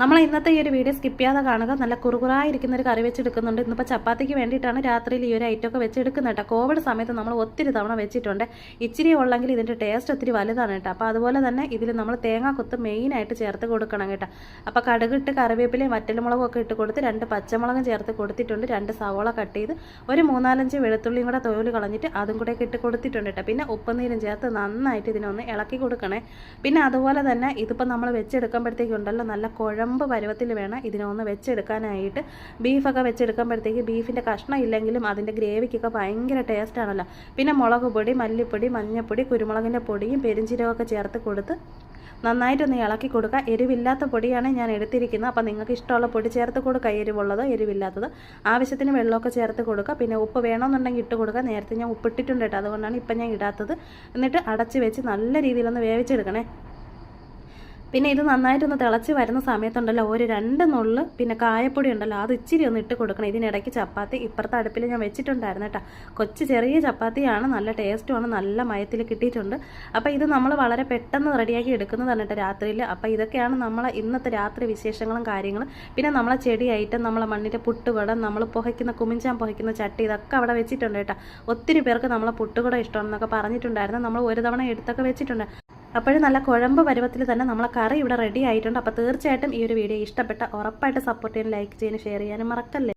നമ്മൾ ഇന്നത്തെ ഈ ഒരു വീഡിയോ സ്കിപ്പ് ചെയ്യാതെ കാണുക. നല്ല കുറുകുറായിരിക്കുന്ന ഒരു കറി വെച്ചെടുക്കുന്നുണ്ട്. ഇന്നിപ്പോൾ ചപ്പാത്തിക്ക് വേണ്ടിയിട്ടാണ് രാത്രിയിൽ ഈ ഒരു ഐറ്റമൊക്കെ വെച്ചെടുക്കുന്നത് കേട്ടോ. കോവിഡ് സമയത്ത് നമ്മൾ ഒത്തിരി തവണ വെച്ചിട്ടുണ്ട്. ഇച്ചിരി ഉള്ളെങ്കിൽ ഇതിന്റെ ടേസ്റ്റ് ഒത്തിരി വലുതാണ് കേട്ടോ. അപ്പോൾ അതുപോലെ തന്നെ ഇതിൽ നമ്മൾ തേങ്ങ കൊത്ത് മെയിനായിട്ട് ചേർത്ത് കൊടുക്കണം കേട്ടോ. അപ്പോൾ കടുകിട്ട് കറിവേപ്പിലയും വറ്റൽമുളകും ഒക്കെ ഇട്ട് കൊടുത്ത് രണ്ട് പച്ചമുളകും ചേർത്ത് കൊടുത്തിട്ടുണ്ട്. രണ്ട് സവോള കട്ട് ചെയ്ത് ഒരു മൂന്നാലഞ്ച് വെളുത്തുള്ളിയും കൂടെ തൊഴിൽ കളഞ്ഞിട്ട് അതും കൂടെ ഇട്ട് കൊടുത്തിട്ടുണ്ട് കേട്ടോ. പിന്നെ ഉപ്പുനീരും ചേർത്ത് നന്നായിട്ട് ഇതിനൊന്ന് ഇളക്കി കൊടുക്കണേ. പിന്നെ അതുപോലെ തന്നെ ഇതിപ്പോൾ നമ്മൾ വെച്ചെടുക്കുമ്പോഴത്തേക്കുണ്ടല്ലോ നല്ല കുഴമ്പ് പരുവത്തിൽ വേണം ഇതിനൊന്ന് വെച്ചെടുക്കാനായിട്ട്. ബീഫൊക്കെ വെച്ചെടുക്കുമ്പോഴത്തേക്ക് ബീഫിന്റെ കഷ്ണം ഇല്ലെങ്കിലും അതിന്റെ ഗ്രേവിക്കൊക്കെ ഭയങ്കര ടേസ്റ്റ് ആണല്ലോ. പിന്നെ മുളക് പൊടി മല്ലിപ്പൊടി മഞ്ഞൾപ്പൊടി കുരുമുളകിന്റെ പൊടിയും പെരിഞ്ചീരകമൊക്കെ ചേർത്ത് കൊടുത്ത് നന്നായിട്ടൊന്ന് ഇളക്കി കൊടുക്കുക. എരിവില്ലാത്ത പൊടിയാണ് ഞാൻ എടുത്തിരിക്കുന്നത്. അപ്പോൾ നിങ്ങൾക്ക് ഇഷ്ടമുള്ള പൊടി ചേർത്ത് കൊടുക്കുക. എരിവുള്ളത് എരിവില്ലാത്തത്. ആവശ്യത്തിന് വെള്ളമൊക്കെ ചേർത്ത് കൊടുക്കുക. പിന്നെ ഉപ്പ് വേണമെന്നുണ്ടെങ്കിൽ ഇട്ട് കൊടുക്കുക. നേരത്തെ ഞാൻ ഉപ്പിട്ടിട്ടുണ്ട് കേട്ടോ. അതുകൊണ്ടാണ് ഇപ്പം ഞാൻ ഇടാത്തത്. എന്നിട്ട് അടച്ച് വെച്ച് നല്ല രീതിയിലൊന്ന് വേവിച്ചെടുക്കണേ. പിന്നെ ഇത് നന്നായിട്ടൊന്ന് തിളച്ച് വരുന്ന സമയത്തുണ്ടല്ലോ ഒരു രണ്ട് നുള്ള് പിന്നെ കായപ്പൊടി ഉണ്ടല്ലോ അത് ഇച്ചിരി ഒന്ന് ഇട്ട് കൊടുക്കണം. ഇതിനിടയ്ക്ക് ചപ്പാത്തി ഇപ്പുറത്തെ അടുപ്പിൽ ഞാൻ വെച്ചിട്ടുണ്ടായിരുന്നു കേട്ടോ. കൊച്ചു ചെറിയ ചപ്പാത്തിയാണ് നല്ല ടേസ്റ്റുമാണ് നല്ല മയത്തിൽ കിട്ടിയിട്ടുണ്ട്. അപ്പോൾ ഇത് നമ്മൾ വളരെ പെട്ടെന്ന് റെഡിയാക്കി എടുക്കുന്നതാണ് കേട്ടോ രാത്രിയിൽ. അപ്പോൾ ഇതൊക്കെയാണ് നമ്മൾ ഇന്നത്തെ രാത്രി വിശേഷങ്ങളും കാര്യങ്ങളും. പിന്നെ നമ്മളെ ചെടി ഐറ്റം നമ്മളെ മണ്ണിന്റെ പുട്ടുകുടം നമ്മൾ പുഹയ്ക്കുന്ന കുമിഞ്ചാൻ പുഹയ്ക്കുന്ന ചട്ടി ഇതൊക്കെ അവിടെ വെച്ചിട്ടുണ്ട് കേട്ടോ. ഒത്തിരി പേർക്ക് നമ്മളെ പുട്ടുകുടം ഇഷ്ടമാണെന്നൊക്കെ പറഞ്ഞിട്ടുണ്ടായിരുന്നു. നമ്മൾ ഒരു തവണ എടുത്തൊക്കെ വെച്ചിട്ടുണ്ട്. അപ്പോഴും നല്ല കുഴമ്പ് പരുവത്തിൽ തന്നെ നമ്മളെ കറി ഇവിടെ റെഡി ആയിട്ടുണ്ട്. അപ്പോൾ തീർച്ചയായിട്ടും ഈ ഒരു വീഡിയോ ഇഷ്ടപ്പെട്ട ഉറപ്പായിട്ട് സപ്പോർട്ട് ചെയ്യാൻ ലൈക്ക് ചെയ്യാനും ഷെയർ ചെയ്യാനും മറക്കല്ലേ?